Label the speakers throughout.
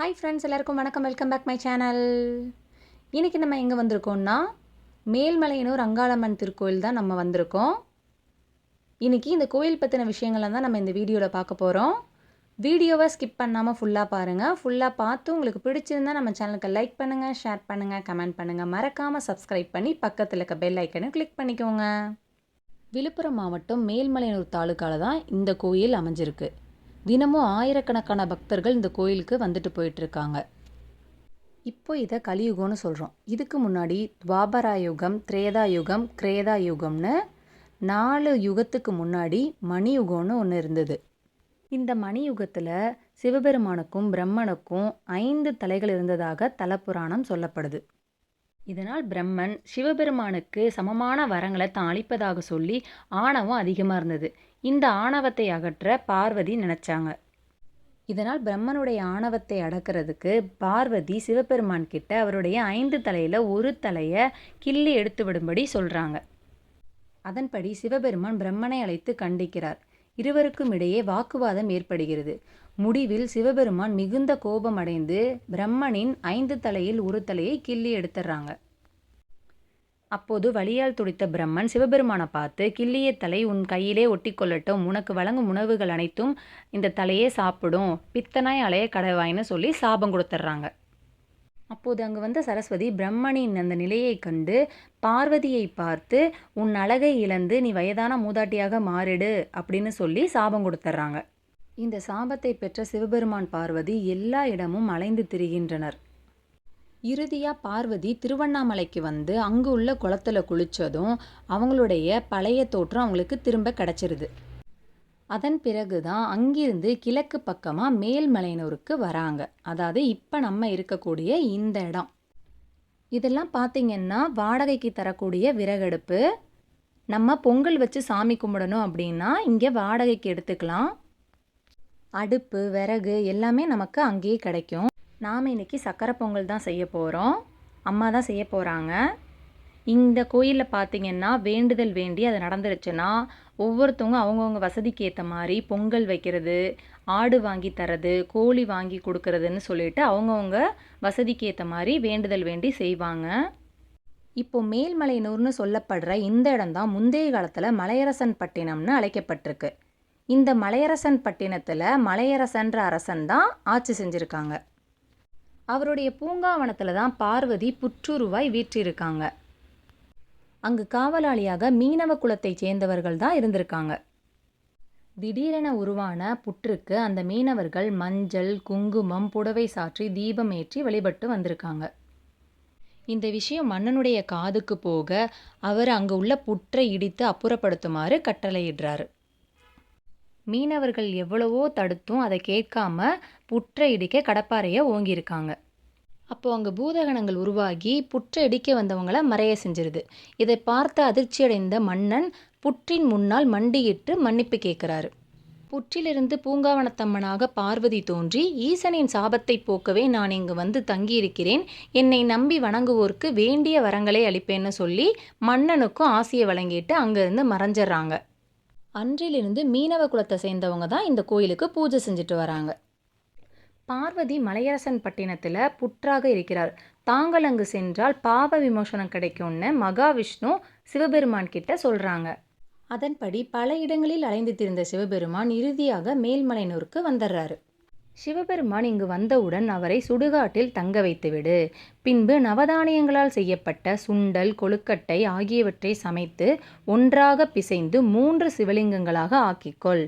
Speaker 1: Hi friends எல்லாருக்கும் வணக்கம். Welcome back my channel இன்றைக்கி நம்ம எங்கே வந்திருக்கோம்னா மேல்மலையனூர் அங்காளம்மன் திருக்கோயில் தான் நம்ம வந்திருக்கோம். இன்றைக்கி இந்த கோயில் பற்றின விஷயங்களை தான் நம்ம இந்த வீடியோவில் பார்க்க போகிறோம் வீடியோவை ஸ்கிப் பண்ணாமல் ஃபுல்லாக பாருங்கள் ஃபுல்லாக பார்த்து உங்களுக்கு பிடிச்சிருந்தா நம்ம சேனலுக்கு லைக் பண்ணுங்கள் ஷேர் பண்ணுங்கள் கமெண்ட் பண்ணுங்கள் மறக்காமல் சப்ஸ்கிரைப் பண்ணி பக்கத்தில் இருக்க பெல் ஐக்கனை கிளிக் பண்ணிக்கோங்க. விழுப்புரம் மாவட்டம் மேல்மலையனூர் தாலுக்காவில் தான் இந்த கோயில் அமைஞ்சிருக்கு. தினமும் ஆயிரக்கணக்கான பக்தர்கள் இந்த கோயிலுக்கு வந்துட்டு போயிட்டுருக்காங்க. இப்போ இதை கலியுகம்னு சொல்கிறோம் இதுக்கு முன்னாடி துவாபரா யுகம் திரேதா யுகம் கிரேதா யுகம்னு நாலு யுகத்துக்கு முன்னாடி மணியுகம்னு ஒன்று இருந்தது. இந்த மணியுகத்தில் சிவபெருமானுக்கும் பிரம்மனுக்கும் ஐந்து தலைகள் இருந்ததாக தலப்புராணம் சொல்லப்படுது. இதனால் பிரம்மன் சிவபெருமானுக்கு சமமான வரங்களை தான் அளிப்பதாக சொல்லி ஆணவம் அதிகமாக இருந்தது. இந்த ஆணவத்தை அகற்ற பார்வதி நினைச்சாங்க. இதனால் பிரம்மனுடைய ஆணவத்தை அடக்கிறதுக்கு பார்வதி சிவபெருமான் கிட்ட அவருடைய ஐந்து தலையில் ஒரு தலையை கிள்ளி எடுத்து விடும்படி சொல்கிறாங்க அதன்படி சிவபெருமான் பிரம்மனை அழைத்து கண்டிக்கிறார். இருவருக்கும் இடையே வாக்குவாதம் ஏற்படுகிறது. முடிவில் சிவபெருமான் மிகுந்த கோபம் அடைந்து பிரம்மனின் ஐந்து தலையில் ஒரு தலையை கிள்ளி எடுத்துடுறாங்க அப்போது வலியால் துடித்த பிரம்மன் சிவபெருமானை பார்த்து கிள்ளிய தலை உன் கையிலே ஒட்டி கொள்ளட்டும் உனக்கு வழங்கும் உணவுகள் அனைத்தும் இந்த தலையே சாப்பிடும். பித்தனாய் அலைய கடவாயின்னு சொல்லி சாபம் கொடுத்துட்றாங்க. அப்போது அங்கு வந்த சரஸ்வதி பிரம்மனின் அந்த நிலையை கண்டு பார்வதியை பார்த்து உன் அழகை இழந்து நீ வயதான மூதாட்டியாக மாறிடு அப்படின்னு சொல்லி சாபம் கொடுத்துட்றாங்க. இந்த சாபத்தை பெற்ற சிவபெருமான் பார்வதி எல்லா இடமும் அலைந்து திரிகின்றனர். இறுதியாக பார்வதி திருவண்ணாமலைக்கு வந்து அங்கு உள்ள குளத்துல குளித்ததும் அவங்களுடைய பழைய தோற்றம் அவங்களுக்கு திரும்ப கிடச்சிருது. அதன் பிறகு தான் அங்கிருந்து கிழக்கு பக்கமாக மேல்மலையனூருக்கு வராங்க. அதாவது இப்போ நம்ம இருக்கக்கூடிய இந்த இடம். இதெல்லாம் பார்த்திங்கன்னா வாடகைக்கு தரக்கூடிய விறகடுப்பு. நம்ம பொங்கல் வச்சு சாமி கும்பிடணும் அப்படின்னா இங்கே வாடகைக்கு எடுத்துக்கலாம். அடுப்பு விறகு எல்லாமே நமக்கு அங்கேயே கிடைக்கும். நாம் இன்றைக்கி சக்கரை பொங்கல் தான் செய்ய போகிறோம் அம்மா தான் செய்ய போகிறாங்க இந்த கோயிலில் பார்த்திங்கன்னா வேண்டுதல் வேண்டி அது நடந்துருச்சுன்னா ஒவ்வொருத்தவங்க அவங்கவுங்க வசதிக்கு ஏற்ற மாதிரி பொங்கல் வைக்கிறது ஆடு வாங்கி தரது கோழி வாங்கி கொடுக்கறதுன்னு சொல்லிட்டு அவங்கவுங்க வசதிக்கு ஏற்ற மாதிரி வேண்டுதல் வேண்டி செய்வாங்க. இப்போ மேல்மலையனூர்னு சொல்லப்படுற இந்த இடம்தான் முந்தைய காலத்தில் மலையரசன் பட்டினம்னு அழைக்கப்பட்டிருக்கு. இந்த மலையரசன் பட்டினத்தில் மலையரசன்ற அரசன் தான் ஆட்சி செஞ்சுருக்காங்க. அவருடைய பூங்காவனத்தில் தான் பார்வதி புற்றுருவாய் வீற்றிருக்காங்க. அங்கு காவலாளியாக மீனவ குலத்தைச் சேர்ந்தவர்கள் தான் இருந்திருக்காங்க. திடீரென உருவான புற்றுக்கு அந்த மீனவர்கள் மஞ்சள் குங்குமம் புடவை சாற்றி தீபம் ஏற்றி வழிபட்டு வந்திருக்காங்க. இந்த விஷயம் மன்னனுடைய காதுக்கு போக அவர் அங்கு உள்ள புற்றை இடித்து அப்புறப்படுத்துமாறு கட்டளையிடுறாரு. மீனவர்கள் எவ்வளவோ தடுத்தும் அதை கேட்காம புற்றை இடிக்க கடப்பாறையை ஓங்கியிருக்காங்க. அப்போ அங்கே பூதகணங்கள் உருவாகி புற்றை இடிக்க வந்தவங்களை மறைய செஞ்சிருது. இதை பார்த்து அதிர்ச்சியடைந்த மன்னன் புற்றின் முன்னால் மண்டியிட்டு மன்னிப்பு கேட்குறாரு. புற்றிலிருந்து பூங்காவனத்தம்மனாக பார்வதி தோன்றி ஈசனின் சாபத்தை போக்கவே நான் இங்கு வந்து தங்கியிருக்கிறேன். என்னை நம்பி வணங்குவோருக்கு வேண்டிய வரங்களை அளிப்பேன்னு சொல்லி மன்னனுக்கும் ஆசையை வழங்கிட்டு அங்கேருந்து மறைஞ்சிட்றாங்க. அன்றிலிருந்து மீனவ குலத்தை சேர்ந்தவங்க தான் இந்த கோயிலுக்கு பூஜை செஞ்சுட்டு வராங்க. பார்வதி மலையரசன் பட்டினத்தில் புற்றாக இருக்கிறார். தாங்கள் அங்கு சென்றால் பாவ விமோசனம் கிடைக்கும்னு மகாவிஷ்ணு சிவபெருமான் கிட்ட சொல்கிறாங்க அதன்படி பல இடங்களில் அலைந்து திரிந்த சிவபெருமான் இறுதியாக மேல்மலையனூருக்கு வந்துடுறாரு சிவபெருமான் இங்கு வந்தவுடன் அவரை சுடுகாட்டில் தங்க வைத்துவிடு. பின்பு நவதானியங்களால் செய்யப்பட்ட சுண்டல் கொழுக்கட்டை ஆகியவற்றை சமைத்து ஒன்றாக பிசைந்து மூன்று சிவலிங்கங்களாக ஆக்கிக்கொள்.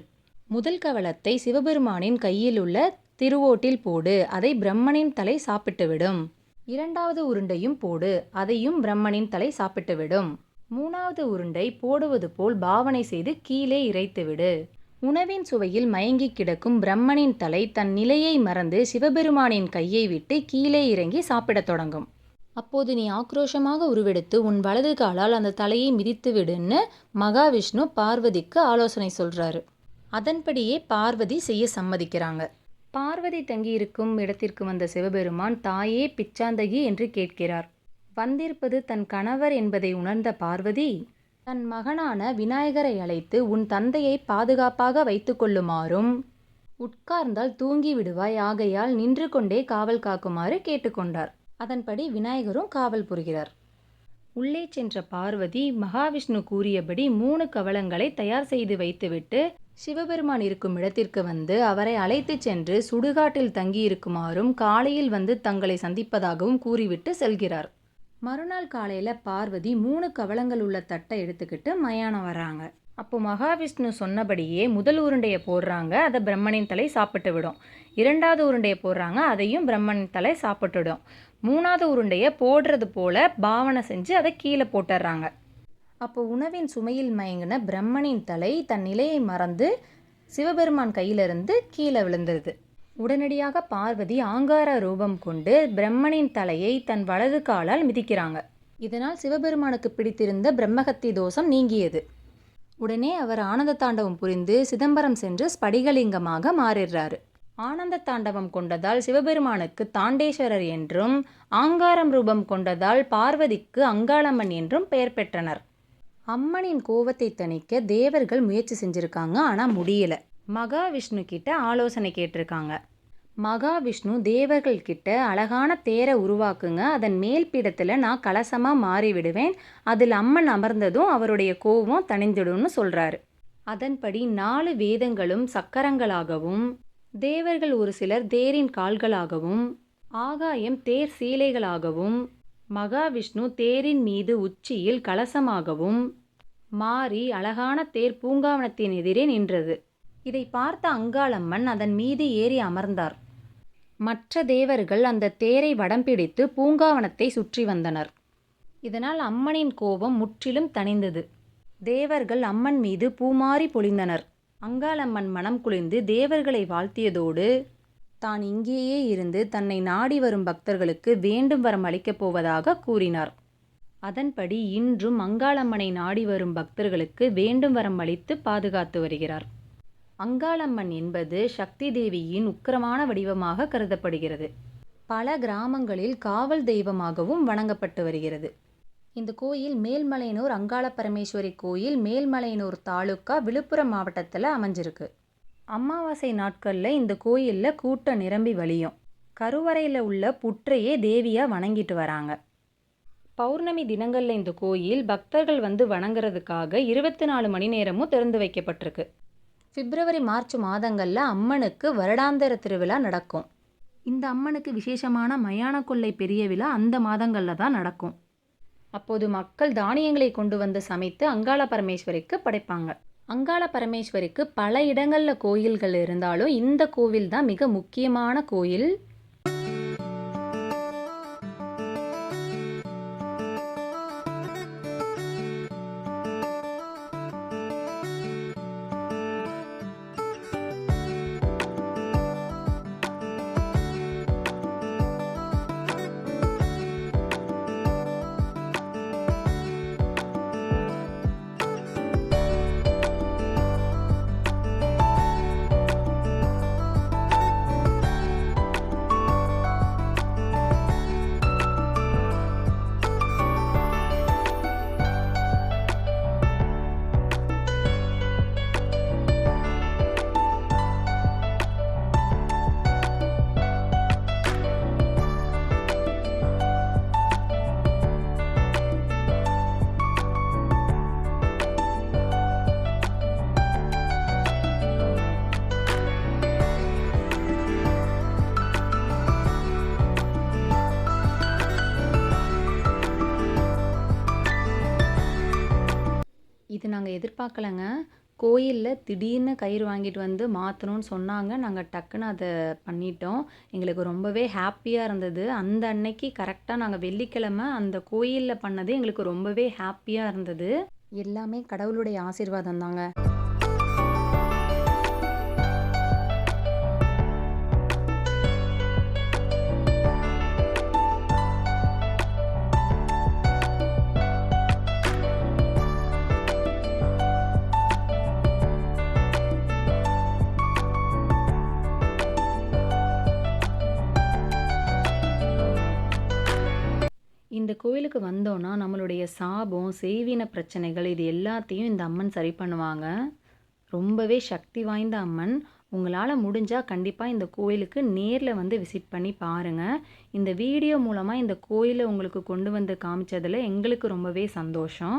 Speaker 1: முதல் கவலத்தை சிவபெருமானின் கையில் உள்ள திருவோட்டில் போடு. அதை பிரம்மனின் தலை சாப்பிட்டுவிடும். இரண்டாவது உருண்டையும் போடு. அதையும் பிரம்மனின் தலை சாப்பிட்டுவிடும். மூணாவது உருண்டை போடுவது போல் பாவனை செய்து கீழே இறைத்துவிடு. உணவின் சுவையில் மயங்கி கிடக்கும் பிரம்மனின் தலை தன் நிலையை மறந்து சிவபெருமானின் கையை விட்டு கீழே இறங்கி சாப்பிடத் தொடங்கும். அப்போது நீ ஆக்ரோஷமாக உருவெடுத்து உன் வலது காலால் அந்த தலையை மிதித்து விடுன்னு மகாவிஷ்ணு பார்வதிக்கு ஆலோசனை சொல்றாரு. அதன்படியே பார்வதி செய்ய சம்மதிக்கிறாங்க. பார்வதி தங்கியிருக்கும் இடத்திற்கு வந்த சிவபெருமான் தாயே பிச்சாந்தகி என்று கேட்கிறார். வந்திருப்பது தன் கணவர் என்பதை உணர்ந்த பார்வதி தன் மகனான விநாயகரை அழைத்து உன் தந்தையை பாதுகாப்பாக வைத்து கொள்ளுமாறும். உட்கார்ந்தால் தூங்கி விடுவாய் ஆகையால் நின்று கொண்டே காவல் காக்குமாறு கேட்டுக்கொண்டார் அதன்படி விநாயகரும் காவல் புரிகிறார். உள்ளே சென்ற பார்வதி மகாவிஷ்ணு கூறியபடி மூணு கவளங்களை தயார் செய்து வைத்துவிட்டு சிவபெருமான் இருக்கும் இடத்திற்கு வந்து அவரை அழைத்துச் சென்று சுடுகாட்டில் தங்கியிருக்குமாறும் காலையில் வந்து தங்களை சந்திப்பதாகவும் கூறிவிட்டு செல்கிறார். மறுநாள் காலையில் பார்வதி மூணு கவலங்கள் உள்ள தட்டை எடுத்துக்கிட்டு மயானம் வராங்க அப்போ மகாவிஷ்ணு சொன்னபடியே முதல் உருண்டையை போடுறாங்க அதை பிரம்மனின் தலை சாப்பிட்டு விடும். இரண்டாவது உருண்டையை போடுறாங்க அதையும் பிரம்மனின் தலை சாப்பிட்டுடும் மூணாவது உருண்டையை போடுறது போல பாவனை செஞ்சு அதை கீழே போட்டுடுறாங்க அப்போ உணவின் சுமையில் மயங்கின பிரம்மனின் தலை தன் நிலையை மறந்து சிவபெருமான் கையிலிருந்து கீழே விழுந்துருது. உடனடியாக பார்வதி ஆங்கார ரூபம் கொண்டு பிரம்மனின் தலையை தன் வலது காலால் மிதிக்கிறாங்க. இதனால் சிவபெருமானுக்கு பிடித்திருந்த பிரம்மகத்தி தோஷம் நீங்கியது. உடனே அவர் ஆனந்த தாண்டவம் புரிந்து சிதம்பரம் சென்று ஸ்படிகலிங்கமாக மாறிடுறாரு. ஆனந்த தாண்டவம் கொண்டதால் சிவபெருமானுக்கு தாண்டேஸ்வரர் என்றும் ஆங்காரம் ரூபம் கொண்டதால் பார்வதிக்கு அங்காளம்மன் என்றும் பெயர் பெற்றனர். அம்மனின் கோவத்தை தணிக்க தேவர்கள் முயற்சி செஞ்சுருக்காங்க ஆனால் முடியலை. மகாவிஷ்ணு கிட்ட ஆலோசனை கேட்டிருக்காங்க. மகாவிஷ்ணு தேவர்கள் கிட்ட அழகான தேரை உருவாக்குங்க. அதன் மேல் பீடத்தில் நான் கலசமாக மாறிவிடுவேன். அதில் அம்மன் அமர்ந்ததும் அவருடைய கோவம் தணிந்துடும்னு சொல்கிறாரு அதன்படி நாலு வேதங்களும் சக்கரங்களாகவும் தேவர்கள் ஒரு சிலர் தேரின் கால்களாகவும் ஆகாயம் தேர் சீலைகளாகவும் மகாவிஷ்ணு தேரின் மீது உச்சியில் கலசமாகவும் மாறி அழகான தேர் பூங்காவனத்தின் எதிரே நின்றது. இதை பார்த்த அங்காளம்மன் அதன் மீது ஏறி அமர்ந்தார். மற்ற தேவர்கள் அந்த தேரை வடம் பிடித்து பூங்காவனத்தை சுற்றி வந்தனர். இதனால் அம்மனின் கோபம் முற்றிலும் தணிந்தது. தேவர்கள் அம்மன் மீது பூமாறி பொழிந்தனர். அங்காளம்மன் மனம் குளிர்ந்து தேவர்களை வாழ்த்தியதோடு தான் இங்கேயே இருந்து தன்னை நாடி வரும் பக்தர்களுக்கு வேண்டும் வரம் அளிக்கப் போவதாக கூறினார். அதன்படி இன்றும் அங்காளம்மனை நாடி வரும் பக்தர்களுக்கு வேண்டும் வரம் அளித்து பாதுகாத்து வருகிறார். அங்காளம்மன் என்பது சக்தி தேவியின் உக்கிரமான வடிவமாக கருதப்படுகிறது. பல கிராமங்களில் காவல் தெய்வமாகவும் வணங்கப்பட்டு வருகிறது. இந்த கோயில் மேல்மலையனூர் அங்காள பரமேஸ்வரி கோயில் மேல்மலையனூர் தாலுக்கா விழுப்புரம் மாவட்டத்தில் அமைஞ்சிருக்கு. அமாவாசை நாட்களில் இந்த கோயிலில் கூட்டம் நிரம்பி வழியும். கருவறையில் உள்ள புற்றையே தேவியாக வணங்கிட்டு வராங்க. பௌர்ணமி தினங்களில் இந்த கோயில் பக்தர்கள் வந்து வணங்குறதுக்காக இருபத்தி நாலு மணி நேரமும் திறந்து வைக்கப்பட்டிருக்கு. பிப்ரவரி மார்ச் மாதங்களில் அம்மனுக்கு வருடாந்திர திருவிழா நடக்கும். இந்த அம்மனுக்கு விசேஷமான மயான கொள்ளை பெரிய விழா அந்த மாதங்களில் தான் நடக்கும். அப்போது மக்கள் தானியங்களை கொண்டு வந்து சமைத்து அங்காள பரமேஸ்வரிக்கு படைப்பாங்க. அங்காள பரமேஸ்வரிக்கு பல இடங்களில் கோயில்கள் இருந்தாலும் இந்த கோவில் தான் மிக முக்கியமான கோயில். நாங்கள் எதிர்பார்க்கலங்க. கோயிலில் திடீர்னு கயிறு வாங்கிட்டு வந்து மாற்றணும்னு சொன்னாங்க. நாங்கள் டக்குன்னு அதை பண்ணிட்டோம். எங்களுக்கு ரொம்பவே ஹாப்பியாக இருந்தது. அந்த அன்னைக்கு கரெக்டாக நாங்கள் வெள்ளிக்கிழமை அந்த கோயிலில் பண்ணது எங்களுக்கு ரொம்பவே ஹாப்பியாக இருந்தது. எல்லாமே கடவுளுடைய ஆசீர்வாதம் தாங்க. இந்த கோயிலுக்கு வந்தோன்னா நம்மளுடைய சாபம் செய்வின பிரச்சனைகள் இது எல்லாத்தையும் இந்த அம்மன் சரி பண்ணுவாங்க. ரொம்பவே சக்தி வாய்ந்த அம்மன். உங்களால் முடிஞ்சால் கண்டிப்பாக இந்த கோயிலுக்கு நேரில் வந்து விசிட் பண்ணி பாருங்கள் இந்த வீடியோ மூலமாக இந்த கோயிலை உங்களுக்கு கொண்டு வந்து காமிச்சதில் எங்களுக்கு ரொம்பவே சந்தோஷம்.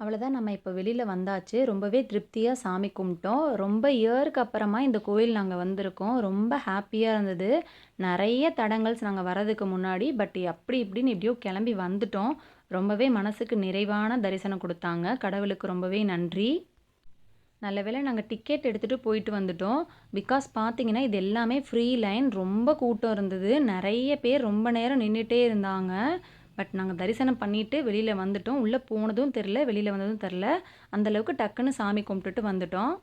Speaker 1: அவ்வளோதான் நம்ம இப்போ வெளியில் வந்தாச்சு. ரொம்பவே திருப்தியாக சாமி கும்பிட்டோம். ரொம்ப இயருக்கு அப்புறமா இந்த கோயில் நாங்கள் வந்திருக்கோம். ரொம்ப ஹாப்பியாக இருந்தது. நிறைய தடங்கல்ஸ் நாங்கள் வரதுக்கு முன்னாடி பட் அப்படி இப்படின்னு எப்படியோ கிளம்பி வந்துட்டோம். ரொம்பவே மனசுக்கு நிறைவான தரிசனம் கொடுத்தாங்க. கடவுளுக்கு ரொம்பவே நன்றி. நல்ல வேளை நாங்கள் டிக்கெட் எடுத்துகிட்டு போயிட்டு வந்துட்டோம். பிகாஸ் பார்த்தீங்கன்னா இது எல்லாமே ஃப்ரீ லைன் ரொம்ப கூட்டம் இருந்தது. நிறைய பேர் ரொம்ப நேரம் நின்றுட்டே இருந்தாங்க. பட் நாங்கள் தரிசனம் பண்ணிவிட்டு வெளியில் வந்துட்டோம். உள்ளே போனதும் தெரில வெளியில் வந்ததும் தெரில அந்தளவுக்கு டக்குன்னு சாமி கும்பிட்டுட்டு வந்துட்டோம்.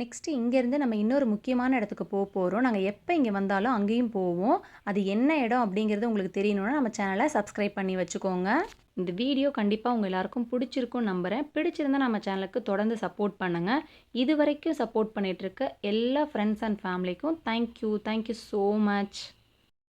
Speaker 1: நெக்ஸ்ட்டு இங்கேருந்து நம்ம இன்னொரு முக்கியமான இடத்துக்கு போக போகிறோம் நாங்கள் எப்போ இங்கே வந்தாலும் அங்கேயும் போவோம். அது என்ன இடம் அப்படிங்கிறது உங்களுக்கு தெரியணுன்னா நம்ம சேனலை சப்ஸ்கிரைப் பண்ணி வச்சுக்கோங்க. இந்த வீடியோ கண்டிப்பாக உங்கள் எல்லாருக்கும் பிடிச்சிருக்கும் நம்புகிறேன் பிடிச்சிருந்தா நம்ம சேனலுக்கு தொடர்ந்து சப்போர்ட் பண்ணுங்கள் இது வரைக்கும் சப்போர்ட் பண்ணிகிட்ருக்க எல்லா ஃப்ரெண்ட்ஸ் அண்ட் ஃபேமிலிக்கும் thank you thank you so much